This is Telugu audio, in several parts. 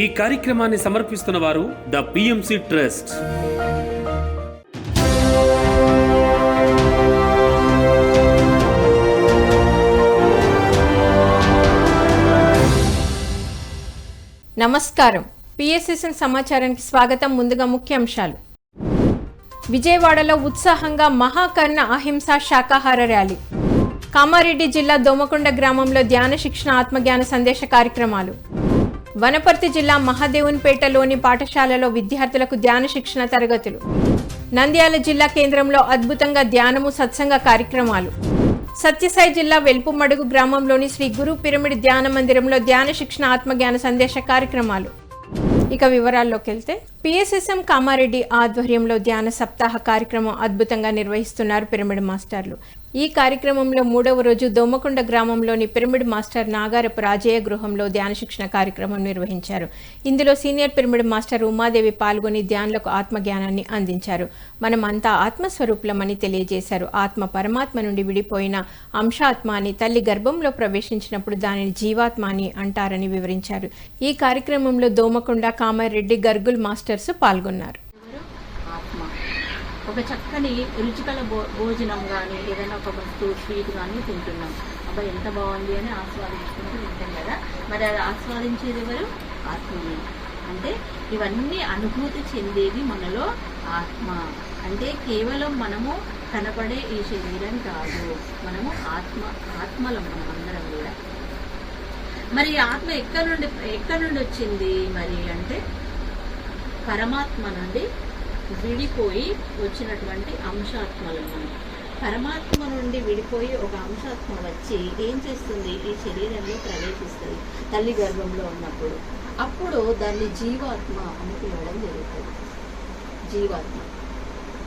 ఈ కార్యక్రమాన్ని సమర్పిస్తున్న వారు ద పిఎంసి ట్రస్ట్ నమస్కారం. పిఎస్ఎస్ఎన్ సమాచారానికి స్వాగతం. ముందుగా ముఖ్యాంశాలు విజయవాడలో ఉత్సాహంగా మహాకర్ణ అహింస శాకాహార ర్యాలీ. కామారెడ్డి జిల్లా దోమకొండ గ్రామంలో ధ్యాన శిక్షణ ఆత్మజ్ఞాన సందేశ కార్యక్రమాలు. వనపర్తి జిల్లా మహాదేవునిపేటలోని పాఠశాలలో విద్యార్థులకు ధ్యాన శిక్షణ తరగతులు. నంద్యాల జిల్లా కేంద్రంలో అద్భుతంగా ధ్యానము సత్సంగ కార్యక్రమాలు. సత్యసాయి జిల్లా వెల్పుమడుగు గ్రామంలోని శ్రీ గురు పిరమిడ్ ధ్యాన మందిరంలో ధ్యాన శిక్షణ ఆత్మజ్ఞాన సందేశ కార్యక్రమాలు. ఇక వివరాల్లోకి వెళ్తే పిఎస్ఎస్ఎం కామారెడ్డి ఆధ్వర్యంలో ధ్యాన సప్తాహ కార్యక్రమం అద్భుతంగా నిర్వహిస్తున్నారు పిరమిడ్ మాస్టర్లు. ఈ కార్యక్రమంలో మూడవ రోజు దోమకొండ గ్రామంలోని పిరమిడ్ మాస్టర్ నాగారపు రాజయ్య గృహంలో ధ్యాన శిక్షణ కార్యక్రమం నిర్వహించారు. ఇందులో సీనియర్ పిరమిడ్ మాస్టర్ ఉమాదేవి పాల్గొని ధ్యానులకు ఆత్మజ్ఞానాన్ని అందించారు. మనమంతా ఆత్మస్వరూపులమని తెలియజేశారు. ఆత్మ పరమాత్మ నుండి విడిపోయిన అంశాత్మ అని తల్లి గర్భంలో ప్రవేశించినప్పుడు దానిని జీవాత్మ అని అంటారని వివరించారు. ఈ కార్యక్రమంలో దోమకొండ కామారెడ్డి గర్గుల్ మాస్టర్స్ పాల్గొన్నారు. ఒక చక్కని రుచికల భో భోజనం కానీ ఏదైనా ఒక వస్తువు స్వీట్ కానీ తింటున్నాం. అబ్బాయి ఎంత బాగుంది అని ఆస్వాదించుకుంటూ తింటాం కదా. మరి అది ఆస్వాదించేది ఎవరు? ఆత్మని అంటే ఇవన్నీ అనుభూతి చెందేది మనలో ఆత్మ. అంటే కేవలం మనము కనపడే ఈ శరీరం కాదు. మనము ఆత్మ ఆత్మలం మనం అందరం కూడా. మరి ఆత్మ ఎక్కడి నుండి ఎక్కడి నుండి వచ్చింది? మరి అంటే పరమాత్మ నుండి విడిపోయి వచ్చినటువంటి అంశాత్మలు మనం పరమాత్మ నుండి విడిపోయి ఒక అంశాత్మ వచ్చి ఏం చేస్తుంది? ఈ శరీరంలో ప్రవేశిస్తుంది తల్లి గర్భంలో ఉన్నప్పుడు. అప్పుడు దాన్ని జీవాత్మ అని పిలవడం జరుగుతుంది. జీవాత్మ.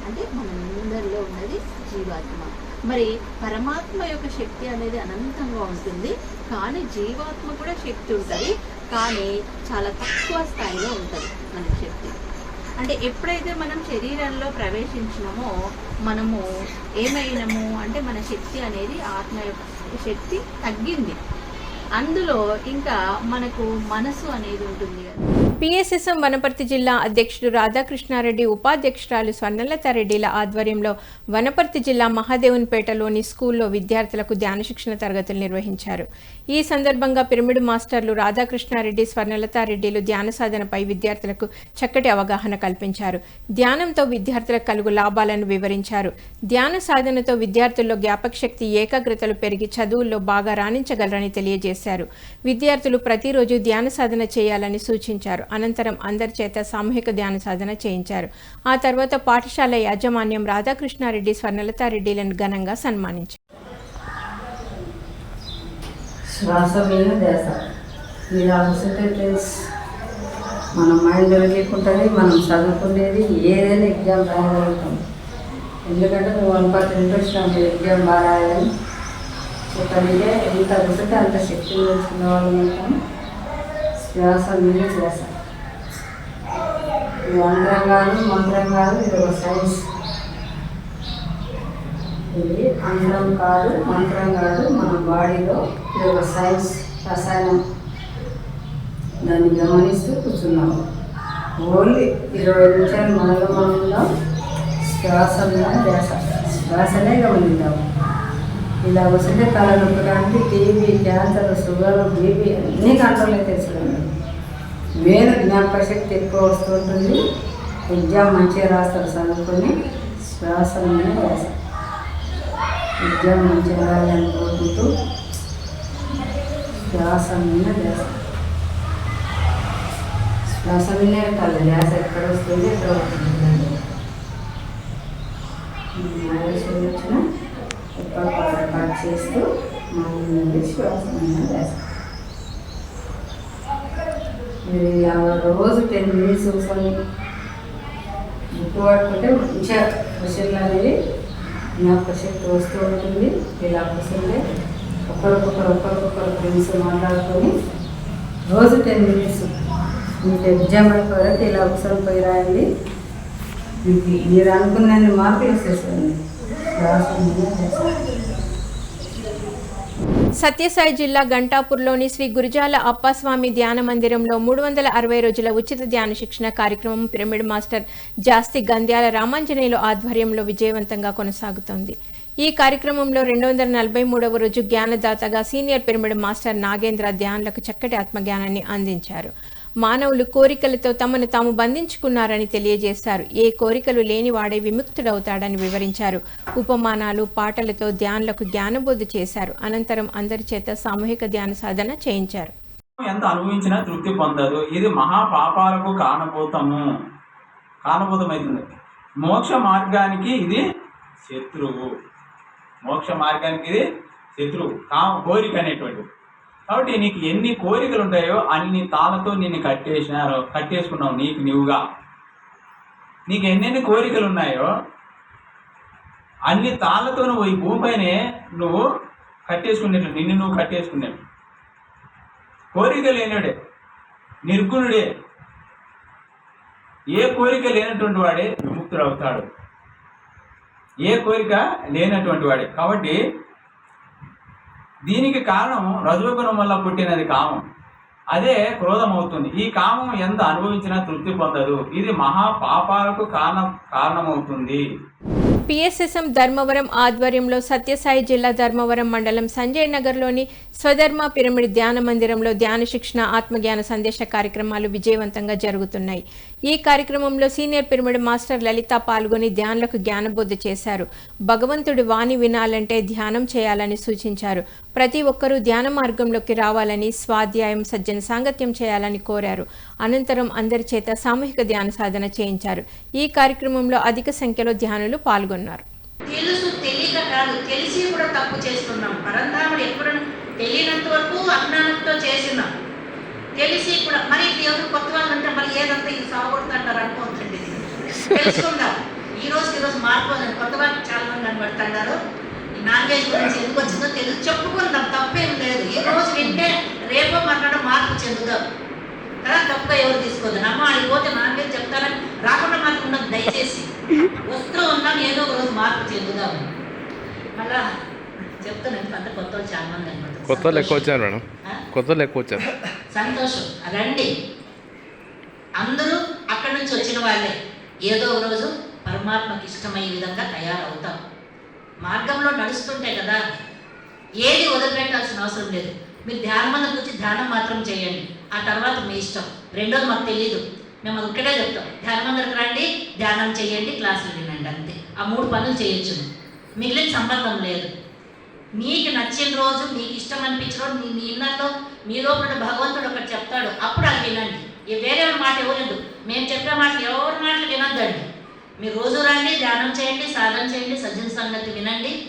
అంటే మన అందరిలో ఉన్నది జీవాత్మ. మరి పరమాత్మ యొక్క శక్తి అనేది అనంతంగా ఉంటుంది. కానీ జీవాత్మ కూడా శక్తి ఉంటుంది. కానీ చాలా తక్కువ స్థాయిలో ఉంటుంది మన శక్తి. అంటే ఎప్పుడైతే మనం శరీరంలో ప్రవేశించినామో మనము ఏమైనాము అంటే మన శక్తి అనేది ఆత్మ యొక్క శక్తి తగ్గింది. అందులో ఇంకా మనకు మనసు అనేది ఉంటుంది కదా. పిఎస్ఎస్ఎం వనపర్తి జిల్లా అధ్యక్షుడు రాధాకృష్ణారెడ్డి ఉపాధ్యక్షురాలు స్వర్ణలతారెడ్డిల ఆధ్వర్యంలో వనపర్తి జిల్లా మహాదేవునిపేటలోని స్కూల్లో విద్యార్థులకు ధ్యాన శిక్షణ తరగతులు నిర్వహించారు. ఈ సందర్భంగా పిరమిడ్ మాస్టర్లు రాధాకృష్ణారెడ్డి స్వర్ణలతారెడ్డిలు ధ్యాన సాధనపై విద్యార్థులకు చక్కటి అవగాహన కల్పించారు. ధ్యానంతో విద్యార్థులకు కలుగు లాభాలను వివరించారు. ధ్యాన సాధనతో విద్యార్థుల్లో జ్ఞాపక శక్తి ఏకాగ్రతలు పెరిగి చదువుల్లో బాగా రాణించగలరని తెలియజేశారు. విద్యార్థులు ప్రతిరోజు ధ్యాన సాధన చేయాలని సూచించారు. అనంతరం అందరి చేత సామూహిక ధ్యాన సాధన చేయించారు. ఆ తర్వాత పాఠశాల యాజమాన్యం రాధాకృష్ణారెడ్డి స్వర్ణలతారెడ్డిలను ఘనంగా సన్మానించారు. శ్వాస మీద ధ్యాస ఇది అవసరం మన మైండ్ వెళ్ళకుంటుంది మనం చదువుకునేది ఏదైనా ఎగ్జామ్ రాయగలుగుతాం. ఎందుకంటే నువ్వు వన్ పర్సెంట్ ఇంట్రెస్ట్ నాకు ఎగ్జామ్ బాగా రాయాలని. చెప్పగలిగే ఎంత వసతే అంత శక్తి తెలుసుకున్న వాళ్ళు ఉంటాం శ్వాస మీద శ్వాస ఇది మంత్రం కాదు మంత్రం కాదు ఇది ఒక సైన్స్. ఇది అంగం కాదు మంత్రం కాదు మన బాడీలో ఇది ఒక సైన్స్ రసాయనం. దాన్ని గమనిస్తూ కూర్చున్నాము ఓన్లీ ఇరవై నిమిషాలు మనలో శ్వాసంగా శ్వాస ధ్యాస. శ్వాసనే గమనిద్దాము ఇలా వసతి కళ నొప్పడానికి టీబీ క్యాన్సర్ షుగర్ బీపీ అన్నీ కంట్రోల్ అయితే మేలు మెయిన్ జ్ఞాపక శక్తి ఎక్కువ వస్తుంటుంది. ఎగ్జామ్ మంచిగా రాస్తారు చదువుకొని. శ్వాస మీద ఎగ్జామ్ మంచిగా రాయాలని కోరుకుంటూ శ్వాస మీద ధ్యాస శ్వాస మీద కాదు ధ్యాస ఎక్కడ వస్తుంది ఎక్కడ వస్తుంది? ఆలోచన వచ్చిన ఎక్కడ పాట చేస్తూ మన శ్వాస మీద ధ్యాస మీరు రోజు టెన్ మినిట్స్ కూర్చొని బుక్ పట్టుకుంటే మంచిగా క్వశ్చన్లు అనేది జ్ఞాపక శక్తి వస్తూ ఉంటుంది. ఇలా కూర్చుంటే ఒకరికొకరు ఒకరికొకరు ఫ్రెండ్స్ మాట్లాడుకొని రోజు టెన్ మినిట్స్ మీకు ఎగ్జామ్ అయిపోయాక ఇలా ఒకసారి పోయి రాయండి. మీకు మీరు అనుకున్న మార్కులు వచ్చేస్తుంది రాసిన సత్యసాయి జిల్లా గంటాపూర్లోని శ్రీ గురుజాల అప్పస్వామి ధ్యాన మందిరంలో మూడు వందల అరవై రోజుల ఉచిత ధ్యాన శిక్షణ కార్యక్రమం పిరమిడ్ మాస్టర్ జాస్తి గంధ్యాల రామాంజనేయులు ఆధ్వర్యంలో విజయవంతంగా కొనసాగుతోంది. ఈ కార్యక్రమంలో రెండు వందల నలభై మూడవ రోజు జ్ఞానదాతగా సీనియర్ పిరమిడ్ మాస్టర్ నాగేంద్ర ధ్యానులకు చక్కటి ఆత్మజ్ఞానాన్ని అందించారు. మానవులు కోరికలతో తమను తాము బంధించుకున్నారని తెలియజేశారు. ఏ కోరికలు లేనివాడే విముక్తుడవుతాడని వివరించారు. ఉపమానాలు పాటలతో ధ్యానులకు జ్ఞానబోధ చేశారు. అనంతరం అందరి చేత సామూహిక ధ్యాన సాధన చేయించారు. ఎంత అనుభవించినా తృప్తి పొందదు. ఇది మహాపాపాలకు కారణభూతము. కారణభూతమవుతుంది మోక్ష మార్గానికి ఇది శత్రువు. మోక్ష మార్గానికి ఇది శత్రువు. కా కోరిక అనేటువంటిది. కాబట్టి నీకు ఎన్ని కోరికలు ఉంటాయో అన్ని తాళతో నిన్ను కట్టేసినారో కట్టేసుకున్నావు నీకు నీవుగా. నీకు ఎన్నెన్ని కోరికలు ఉన్నాయో అన్ని తాళ్ళతో నువ్వు ఈ భూమిపైనే నువ్వు కట్టేసుకునేట్లు నిన్ను నువ్వు కట్టేసుకున్నావు కోరిక లేనుడే నిర్గుణుడే. ఏ కోరిక లేనటువంటి వాడే విముక్తుడు అవుతాడు ఏ కోరిక లేనటువంటి వాడే. కాబట్టి దీనికి కారణం రజోగుణం వల్ల పుట్టినది కామం. అదే క్రోధం అవుతుంది ఈ కామం ఎంత అనుభవించినా తృప్తి పొందదు. ఇది మహా పాపాలకు కారణం కారణమవుతుంది. పిఎస్ఎస్ఎం ధర్మవరం ఆధ్వర్యంలో సత్యసాయి జిల్లా ధర్మవరం మండలం సంజయ్ నగర్లోని స్వధర్మ పిరమిడ్ ధ్యాన మందిరంలో ధ్యాన శిక్షణ ఆత్మజ్ఞాన సందేశ కార్యక్రమాలు విజయవంతంగా జరుగుతున్నాయి. ఈ కార్యక్రమంలో సీనియర్ పిరమిడ్ మాస్టర్ లలిత పాల్గొని ధ్యానులకు జ్ఞానబోధ చేశారు. భగవంతుడి వాణి వినాలంటే ధ్యానం చేయాలని సూచించారు. ప్రతి ఒక్కరూ ధ్యాన మార్గంలోకి రావాలని స్వాధ్యాయం సజ్జన సాంగత్యం చేయాలని కోరారు. అనంతరం అందరి చేత సామూహిక ధ్యాన సాధన చేయించారు. ఈ కార్యక్రమంలో అధిక సంఖ్యలో ధ్యానులు పాల్గొన్నారు. తెలుసు తెలియక కాదు. తెలిసి కూడా తప్పు చేస్తున్నాం. పరంధాముడు ఎప్పుడు తెలియనంత వరకు అజ్ఞానంతో చేసినాం తెలిసి కూడా మరి దేవుడు కొత్త వాళ్ళు అంటే మరి ఏదంతా ఇది సాగొడుతుంటారు అనుకోవచ్చండి. ఇది. తెలుసుకుందాం. ఈ రోజు ఈ రోజు మార్పు. కొత్త వాళ్ళు చాలా మంది కనబడుతున్నారు ఈ నాన్ వెజ్ గురించి ఎందుకు వచ్చిందో తెలుసు చెప్పుకుందాం తప్పేం లేదు. ఈ రోజు వింటే రేపో మర్నాడు మార్పు చెందుదాం. కదా తప్పుగా ఎవరు తీసుకోదు. నమ్మ ఆడికి పోతే నాన్ వెజ్ చెప్తారని రాకుండా మాత్రం ఉండదు దయచేసి. వస్తూ ఉన్నాం ఏదో ఒక రోజు మార్పు చెందుదాం. మళ్ళా చెప్తున్నాను పంత కొత్త వాళ్ళు చాలా మంది కనబడుతున్నారు. కొత్త లెక్క వచ్చారు మేడం. ఆ? వచ్చారు సంతోషం. రండి. అందరూ అక్కడి నుంచి వచ్చిన వాళ్ళే. ఏదో ఒక రోజు పరమాత్మకి ఇష్టమయ్యే విధంగా తయారవుతాం. మార్గంలో నడుస్తుంటే కదా ఏది వదిలిపెట్టాల్సిన అవసరం లేదు. మీరు ధ్యానం మీద కూర్చి ధ్యానం మాత్రం చేయండి. ఆ తర్వాత మీ ఇష్టం. రెండోది మాకు తెలియదు మేము అది ఒక్కటే చెప్తాం. ధ్యానం అందరికి రండి ధ్యానం చేయండి క్లాసులు వినండి అంతే. ఆ మూడు పనులు చేయొచ్చు. మిగిలిన సంబంధం లేదు. నీకు నచ్చిన రోజు నీకు ఇష్టం అనిపించిన రోజు నీ నీ ఇన్నర్లో మీ లోపల భగవంతుడు ఒకటి చెప్తాడు. అప్పుడు అది వినండి. వేరే మాట ఎవరు మేము చెప్పే మాటలు ఎవరి మాటలు వినొద్దండి. మీరు రోజు రండి ధ్యానం చేయండి సాధన చేయండి సజ్జన సంగతి వినండి.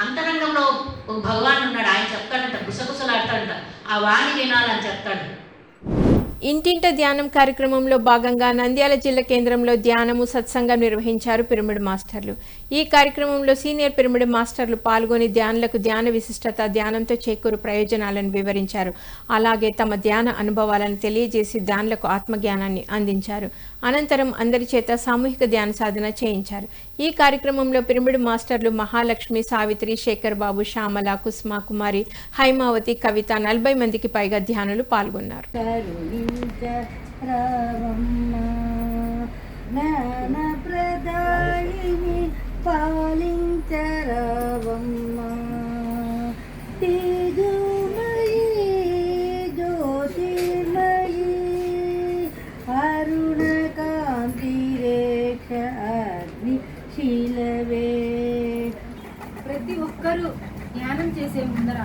అంతరంగంలో ఒక భగవాన్ ఉన్నాడు. ఆయన చెప్తాడంట గుసగుసలాడతాడంట. ఆ వాణి వినాలని చెప్తాడు. ఇంటింట ధ్యానం కార్యక్రమంలో భాగంగా నంద్యాల జిల్లా కేంద్రంలో ధ్యానము సత్సంగం నిర్వహించారు పిరమిడ్ మాస్టర్లు. ఈ కార్యక్రమంలో సీనియర్ పిరమిడ్ మాస్టర్లు పాల్గొని ధ్యానులకు ధ్యాన విశిష్టత ధ్యానంతో చేకూరు ప్రయోజనాలను వివరించారు. అలాగే తమ ధ్యాన అనుభవాలను తెలియజేసి ధ్యానులకు ఆత్మజ్ఞానాన్ని అందించారు. అనంతరం అందరి చేత సామూహిక ధ్యాన సాధన చేయించారు. ఈ కార్యక్రమంలో పిరమిడ్ మాస్టర్లు మహాలక్ష్మి సావిత్రి శేఖర్ బాబు శ్యామల కుస్మా కుమారి హైమావతి కవిత నలభై మందికి పైగా ధ్యానులు పాల్గొన్నారు. జ్ఞానప్రదాయిని పాలించరావమ్మ. తేజోమయీ జ్యోతిర్మయీ అరుణకాంతి అగ్ని శీలవే. ప్రతి ఒక్కరూ ధ్యానం చేసే ముందర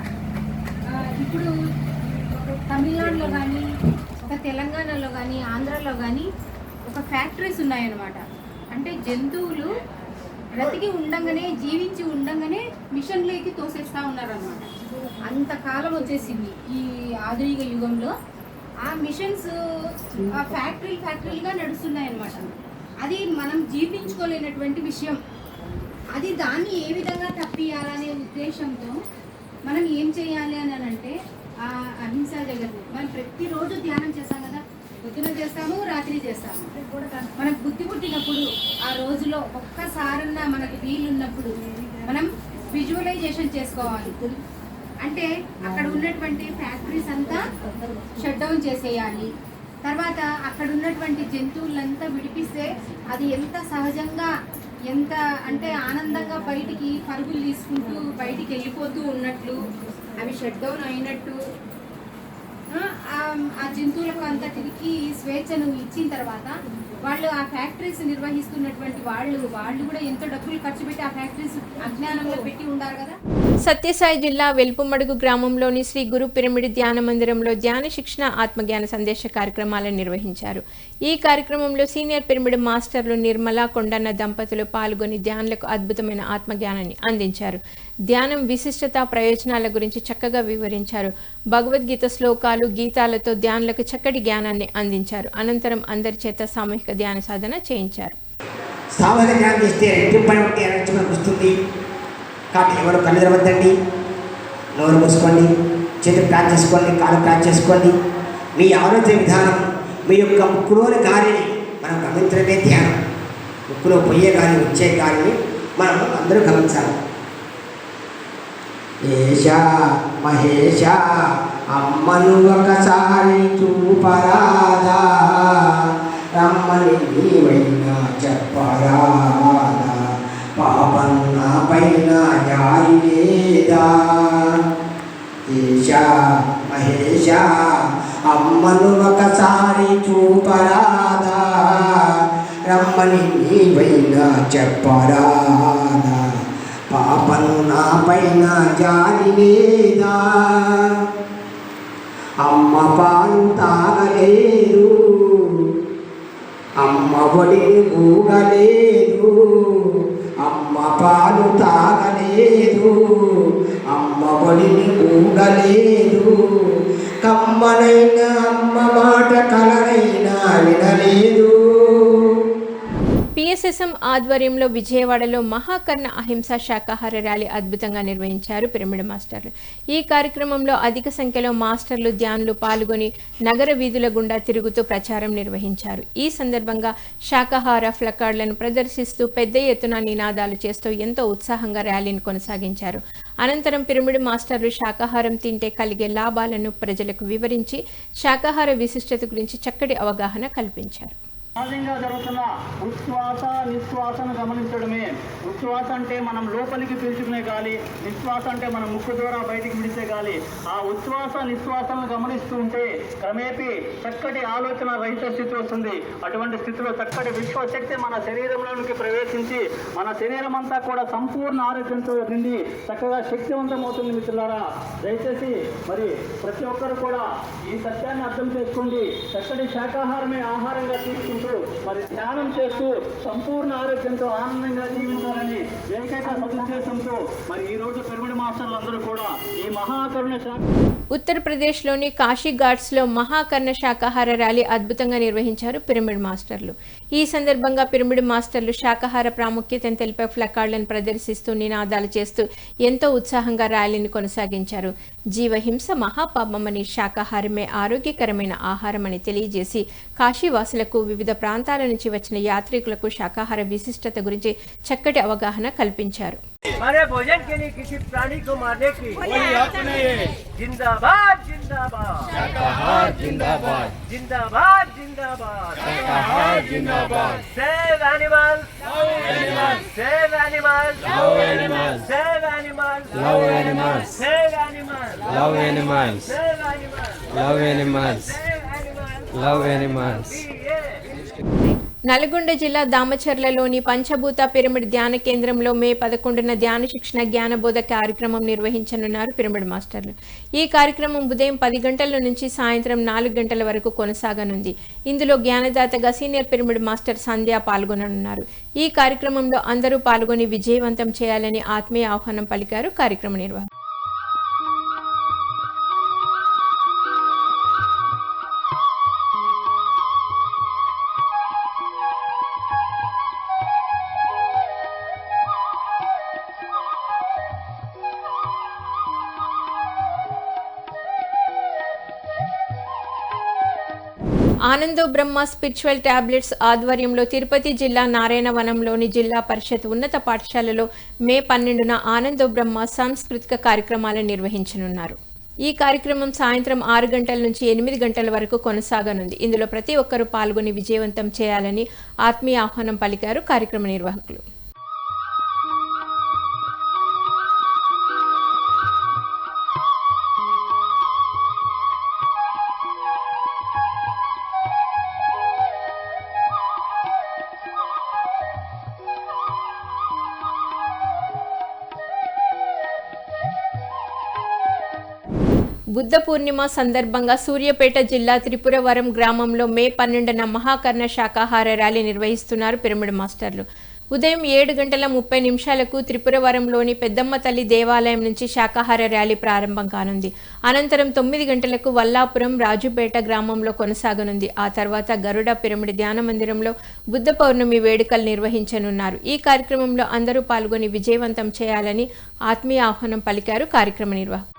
ఇప్పుడు తమిళనాడులో కానీ ఒక తెలంగాణలో కానీ ఆంధ్రాలో కానీ ఒక ఫ్యాక్టరీస్ ఉన్నాయన్నమాట. అంటే జంతువు బ్రతికి ఉండంగానే జీవించి ఉండంగానే మిషన్లోకి తోసేస్తా ఉన్నారన్నమాట. అంతకాలం వచ్చేసింది ఈ ఆధునిక యుగంలో. ఆ మిషన్స్ ఫ్యాక్టరీ ఫ్యాక్టరీలుగా నడుస్తున్నాయి అన్నమాట అది మనం జీవించుకోలేనటువంటి విషయం. అది దాన్ని ఏ విధంగా తప్పియాలనే ఉద్దేశంతో మనం ఏం చేయాలి అని అంటే ఆ అహింసా దగ్గర మనం ప్రతిరోజు ధ్యానం చేస్తాం కదా పొద్దున చేస్తాము రాత్రి చేస్తాము. మనకు బుద్ధి పుట్టినప్పుడు ఆ రోజులో ఒక్కసారన్నా మనకు వీలున్నప్పుడు మనం విజువలైజేషన్ చేసుకోవాలి. అంటే అక్కడ ఉన్నటువంటి ఫ్యాక్టరీస్ అంతా షట్ డౌన్ చేసేయాలి. తర్వాత అక్కడ ఉన్నటువంటి జంతువులంతా విడిపిస్తే అది ఎంత సహజంగా ఎంత అంటే ఆనందంగా బయటికి పరుగులు తీసుకుంటూ బయటికి వెళ్ళిపోతూ ఉన్నట్లు అవి షట్ డౌన్ అయినట్టు ఆ, ఆ- జంతువులకు అంతటికి స్వేచ్ఛను ఇచ్చిన తర్వాత వాళ్ళు ఆ ఫ్యాక్టరీస్ నిర్వహిస్తున్నటువంటి వాళ్ళు వాళ్ళు కూడా ఎంతో డబ్బులు ఖర్చు పెట్టి ఆ ఫ్యాక్టరీస్ అజ్ఞానంలో పెట్టి ఉండాలి కదా? సత్యసాయి జిల్లా వెల్పుమడుగు గ్రామంలోని శ్రీ గురు పిరమిడ్ ధ్యాన మందిరంలో ధ్యాన శిక్షణ ఆత్మజ్ఞాన సందేశ కార్యక్రమాలను నిర్వహించారు. ఈ కార్యక్రమంలో సీనియర్ పిరమిడ్ మాస్టర్లు నిర్మల కొండన్న దంపతులు పాల్గొని ధ్యానులకు అద్భుతమైన ఆత్మజ్ఞానాన్ని అందించారు. ధ్యానం విశిష్టత ప్రయోజనాల గురించి చక్కగా వివరించారు. భగవద్గీత శ్లోకాలు గీతాలతో ధ్యానులకు చక్కటి జ్ఞానాన్ని అందించారు. అనంతరం అందరి చేత సామూహిక ధ్యాన సాధన చేయించారు. సామూహిక ధ్యానం చేస్తే రెట్టింపని బట్టి ఎనర్జీ మనకు వస్తుంది. కాబట్టి ఎవరు కళ్ళు తెరవద్దండి. నోరు మూసుకోండి. చేతులు ప్యాక్ చేసుకోండి. కాలు ప్యాక్ చేసుకోండి. మీ ఆలోచన విధానం మీ యొక్క ముక్కులోని గాలిని మనం గమనించడమే ధ్యానం. ముక్కులో పోయే గాలి వచ్చే గాలిని మనం అందరూ గమనించాలి. ఏష మహేష అమ్మను ఒకసారి చూపరాదా? రమ్మని నీవైనా చెప్పరాదా నా పైన జారి లేదా ఈశ మహేష అమ్మను ఒకసారి చూపరాదా రమ్మని నీవైనా చెప్పరాదా పాపను నా పైన జారి లేదా అమ్మ పాలు తాగలే అమ్మ ఊగలేదు అమ్మ పాలు తాగలేదు. అమ్మ ఒడిని ఊగలేదు కమ్మనైన అమ్మ మాట కలనైనా వినలేదు. ఆర్ఎస్ఎస్ఎం ఆధ్వర్యంలో విజయవాడలో మహాకర్ణ అహింస శాకాహార ర్యాలీ అద్భుతంగా నిర్వహించారు పిరమిడ్ మాస్టర్లు. ఈ కార్యక్రమంలో అధిక సంఖ్యలో మాస్టర్లు ధ్యానులు పాల్గొని నగర వీధుల గుండా తిరుగుతూ ప్రచారం నిర్వహించారు. ఈ సందర్భంగా శాకాహార ఫ్లకార్డులను ప్రదర్శిస్తూ పెద్ద ఎత్తున నినాదాలు చేస్తూ ఎంతో ఉత్సాహంగా ర్యాలీని కొనసాగించారు. అనంతరం పిరమిడ్ మాస్టర్లు శాకాహారం తింటే కలిగే లాభాలను ప్రజలకు వివరించి శాకాహార విశిష్టత గురించి చక్కటి అవగాహన కల్పించారు. సహజంగా జరుగుతున్న ఉచ్ఛ్వాస నిశ్వాసను గమనించడమే. ఉచ్ఛ్వాస అంటే మనం లోపలికి పీల్చుకునే గాలి నిశ్వాస అంటే మనం ముక్కు ద్వారా బయటికి విడిచే గాలి. ఆ ఉచ్ఛ్వాస నిశ్వాసను గమనిస్తూ ఉంటే క్రమేపీ చక్కటి ఆలోచన రహిత స్థితి వస్తుంది. అటువంటి స్థితిలో చక్కటి విశ్వశక్తి మన శరీరంలోనికి ప్రవేశించి మన శరీరం అంతా కూడా సంపూర్ణ ఆరోగ్యంతో నిండి చక్కగా శక్తివంతమవుతుంది మిత్రులారా. దయచేసి మరి ప్రతి ఒక్కరు కూడా ఈ సత్యాన్ని అర్థం చేసుకోండి. చక్కటి శాకాహారమే ఆహారంగా తీసుకుంటూ మరి ధ్యానం చేస్తూ సంపూర్ణ ఆరోగ్యంతో ఆనందంగా జీవించాలని ఏకైక సదుద్దేశంతో మరి ఈ రోజు పెరుగుడు మాస్టర్లందరూ కూడా ఈ మహాకరుణ శాఖ ఉత్తరప్రదేశ్లోని కాశీ ఘాట్స్లో మహాకర్ణ శాఖాహార ర్యాలీ అద్భుతంగా నిర్వహించారు పిరమిడ్ మాస్టర్లు. ఈ సందర్భంగా పిరమిడ్ మాస్టర్లు శాకాహార ప్రాముఖ్యతను తెలిపే ఫ్లకార్డులను ప్రదర్శిస్తూ నినాదాలు చేస్తూ ఎంతో ఉత్సాహంగా ర్యాలీని కొనసాగించారు. జీవహింస మహాపాపమని శాకాహారమే ఆరోగ్యకరమైన ఆహారమని తెలియజేసి కాశీవాసులకు వివిధ ప్రాంతాల నుంచి వచ్చిన యాత్రికులకు శాకాహార విశిష్టత గురించి చక్కటి అవగాహన కల్పించారు. हमारे भोजन के लिए किसी प्राणी को मारने की कोई हक नहीं है जिंदाबाद जिंदाबाद शाकाहार जिंदाबाद जिंदाबाद जिंदाबाद शाकाहार जिंदाबाद save animals save animals save animals Love animals. Save animals Love animals. Save animals Love animals. Save animals Love animals. Nalgonda జిల్లా దామచర్లలోని పంచభూత పిరమిడ్ ధ్యాన కేంద్రంలో మే పదకొండున ధ్యాన శిక్షణ జ్ఞానబోధ కార్యక్రమం నిర్వహించనున్నారు పిరమిడ్ మాస్టర్లు. ఈ కార్యక్రమం ఉదయం పది గంటల నుంచి సాయంత్రం నాలుగు గంటల వరకు కొనసాగనుంది. ఇందులో జ్ఞానదాతగా సీనియర్ పిరమిడ్ మాస్టర్ సంధ్య పాల్గొననున్నారు. ఈ కార్యక్రమంలో అందరూ పాల్గొని విజయవంతం చేయాలని ఆత్మీయ ఆహ్వానం పలికారు కార్యక్రమ నిర్వాహకులు. ఆనందో బ్రహ్మ స్పిరిచువల్ టాబ్లెట్స్ ఆధ్వర్యంలో తిరుపతి జిల్లా నారాయణవనంలోని జిల్లా పరిషత్ ఉన్నత పాఠశాలలో మే పన్నెండున ఆనందో బ్రహ్మ సాంస్కృతిక కార్యక్రమాలను నిర్వహించనున్నారు. ఈ కార్యక్రమం సాయంత్రం ఆరు గంటల నుంచి ఎనిమిది గంటల వరకు కొనసాగనుంది. ఇందులో ప్రతి ఒక్కరూ పాల్గొని విజయవంతం చేయాలని ఆత్మీయ ఆహ్వానం పలికారు కార్యక్రమ నిర్వాహకులు. బుద్ధ పూర్ణిమ సందర్భంగా సూర్యాపేట జిల్లా త్రిపురవరం గ్రామంలో మే పన్నెండున మహాకర్ణ శాకాహార ర్యాలీ నిర్వహిస్తున్నారు పిరమిడ్ మాస్టర్లు. ఉదయం ఏడు గంటల ముప్పై నిమిషాలకు త్రిపురవరంలోని పెద్దమ్మ తల్లి దేవాలయం నుంచి శాకాహార ర్యాలీ ప్రారంభం కానుంది. అనంతరం తొమ్మిది గంటలకు వల్లాపురం రాజుపేట గ్రామంలో కొనసాగనుంది. ఆ తర్వాత గరుడ పిరమిడ్ ధ్యాన మందిరంలో బుద్ధ పౌర్ణమి వేడుకలు నిర్వహించనున్నారు. ఈ కార్యక్రమంలో అందరూ పాల్గొని విజయవంతం చేయాలని ఆత్మీయ ఆహ్వానం పలికారు కార్యక్రమ నిర్వాహకులు.